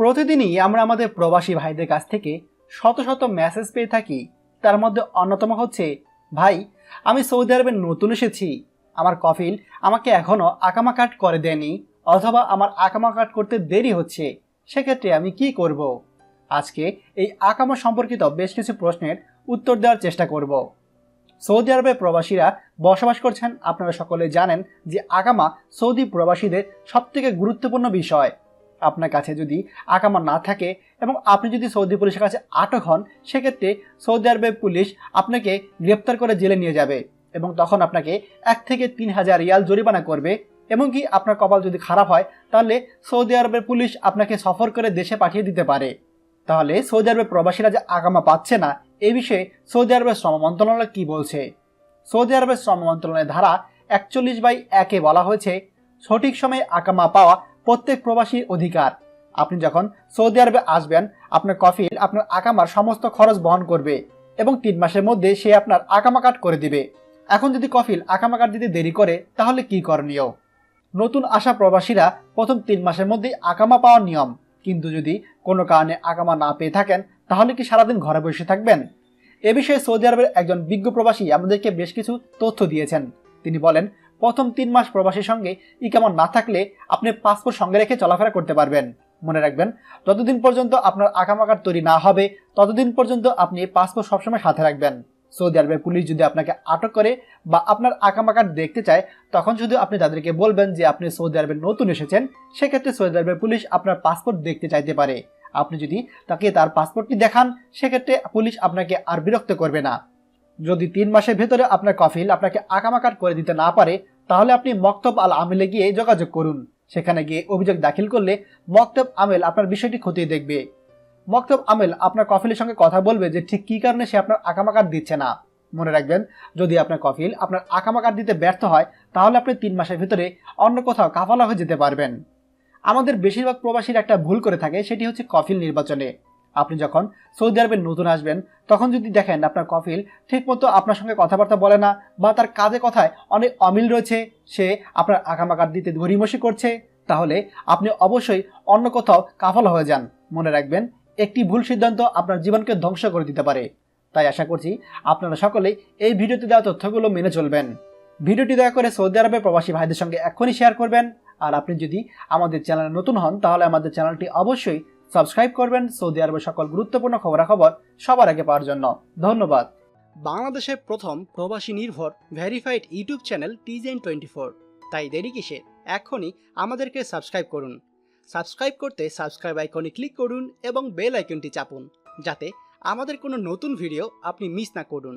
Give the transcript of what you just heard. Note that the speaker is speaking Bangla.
প্রতিদিনই আমরা আমাদের প্রবাসী ভাইদের কাছ থেকে শত শত মেসেজ পেয়ে থাকি। তার মধ্যে অন্যতম হচ্ছে, ভাই, আমি সৌদি আরবে নতুন এসেছি। আমার কফিল আমাকে এখনও আকামা কাট করে দেয়নি অথবা আমার আকামা কাট করতে দেরি হচ্ছে। সেক্ষেত্রে আমি কি করব? আজকে এই আকামা সম্পর্কিত বেশ কিছু প্রশ্নের উত্তর দেওয়ার চেষ্টা করব। সৌদি আরবে প্রবাসীরা বসবাস করছেন। আপনারা সকলে জানেন যে আকামা সৌদি প্রবাসীদের সবথেকে গুরুত্বপূর্ণ বিষয়। আপনার কাছে যদি আকামা না থাকে এবং আপনি যদি সৌদি পুলিশের কাছে আটক হন, সেক্ষেত্রে সৌদি আরবের পুলিশ আপনাকে গ্রেপ্তার করে জেলে নিয়ে যাবে এবং তখন আপনাকে এক থেকে তিন হাজার রিয়াল জরিমানা করবে। এমনকি আপনার কপাল যদি খারাপ হয়, তাহলে সৌদি আরবের পুলিশ আপনাকে সফর করে দেশে পাঠিয়ে দিতে পারে। তাহলে সৌদি আরবের প্রবাসীরা যে আগামা পাচ্ছে না, এ বিষয়ে সৌদি আরবের শ্রম মন্ত্রণালয় কি বলছে? সৌদি আরবের শ্রম মন্ত্রণালয়ের ধারা একচল্লিশ বাই একে বলা হয়েছে, সঠিক সময়ে আকামা পাওয়া প্রত্যেক প্রবাসীর অধিকার। আপনি যখন সৌদি আরবে আসবেন, আপনার কফিল আপনার আকামার সমস্ত খরচ বহন করবে এবং তিন মাসের মধ্যে সে আপনার আকামা কাট করে দিবে। এখন যদি কফিল আকামা কাট দিতে দেরি করে, তাহলে কি করণীয়? নতুন আসা প্রবাসীরা প্রথম তিন মাসের মধ্যেই আকামা পাওয়ার নিয়ম। কিন্তু যদি কোনো কারণে আকামা না পেয়ে থাকেন, তাহলে কি সারাদিন ঘরে বসে থাকবেন? এ বিষয়ে সৌদি আরবের একজন বিজ্ঞ প্রবাসী আমাদেরকে বেশ কিছু তথ্য দিয়েছেন। তিনি বলেন প্রথম তিন মাস প্রবাসীর সঙ্গে ইকামা না থাকলে আপনি পাসপোর্ট সঙ্গে রেখে চলাফেরা করতে পারবেন। মনে রাখবেন, যতদিন পর্যন্ত আপনার আকামা কার্ড তৈরি না হবে, ততদিন পর্যন্ত আপনি পাসপোর্ট সবসময় সাথে রাখবেন। সৌদি আরবের পুলিশ যদি আপনাকে আটক করে বা আপনার আকামা কার্ড দেখতে চায়, তখন শুধু আপনি তাদেরকে বলবেন যে আপনি সৌদি আরবে নতুন এসেছেন। সেক্ষেত্রে সৌদি আরবের পুলিশ আপনার পাসপোর্ট দেখতে চাইতে পারে। আপনি যদি তাকে তার পাসপোর্টটি দেখান, সেক্ষেত্রে পুলিশ আপনাকে আর বিরক্ত করবে না। যদি তিন মাসের ভেতরে আপনার কফিল আপনাকে আকামা কার্ড করে দিতে না পারে, তাহলে আপনি মক্তব আল আমিলে গিয়ে যোগাযোগ করুন। সেখানে গিয়ে অভিযোগ দাখিল করলে মক্তব আমেল আপনার বিষয়টি খতিয়ে দেখবে। মক্তব আমেল আপনার কফিলের সঙ্গে কথা বলবে যে ঠিক কী কারণে সে আপনার আকামা কার্ড দিচ্ছে না। মনে রাখবেন, যদি আপনার কফিল আপনার আকামা কার্ড দিতে ব্যর্থ হয়, তাহলে আপনি তিন মাসের ভিতরে অন্য কোথাও কাফালা হয়ে যেতে পারবেন। আমাদের বেশিরভাগ প্রবাসীর একটা ভুল করে থাকে, সেটি হচ্ছে কফিল নির্বাচনে। আপনি যখন সৌদি আরবে নতুন আসবেন, তখন যদি দেখেন আপনার কফিল ঠিকমতো আপনার সঙ্গে কথাবার্তা বলে না বা তার কাজে কথায় অনেক অমিল রয়েছে, সে আপনার আকামা কার্ড দিতে গড়িমসি করছে, তাহলে আপনি অবশ্যই অন্য কোথাও কাফল হয়ে যান। মনে রাখবেন, একটি ভুল সিদ্ধান্ত আপনার জীবনকে ধ্বংস করে দিতে পারে। তাই আশা করছি আপনারা সকলেই এই ভিডিওতে দেওয়া তথ্যগুলো মেনে চলবেন। ভিডিওটি দয়া করে সৌদি আরবের প্রবাসী ভাইদের সঙ্গে এখনই শেয়ার করবেন। আর আপনি যদি আমাদের চ্যানেলে নতুন হন, তাহলে আমাদের চ্যানেলটি অবশ্যই সাবস্ক্রাইব করবেন সৌদি আরবের সকল গুরুত্বপূর্ণ খবরাখবর সবার আগে পাওয়ার জন্য। ধন্যবাদ। বাংলাদেশের প্রথম প্রবাসী নির্ভর ভেরিফাইড ইউটিউব চ্যানেল টিজেন টোয়েন্টি ফোর তাই দেরি কিসে? এখনই আমাদেরকে সাবস্ক্রাইব করুন। সাবস্ক্রাইব করতে সাবস্ক্রাইব আইকনে ক্লিক করুন এবং বেল আইকনটি চাপুন, যাতে আমাদের কোনো নতুন ভিডিও আপনি মিস না করুন।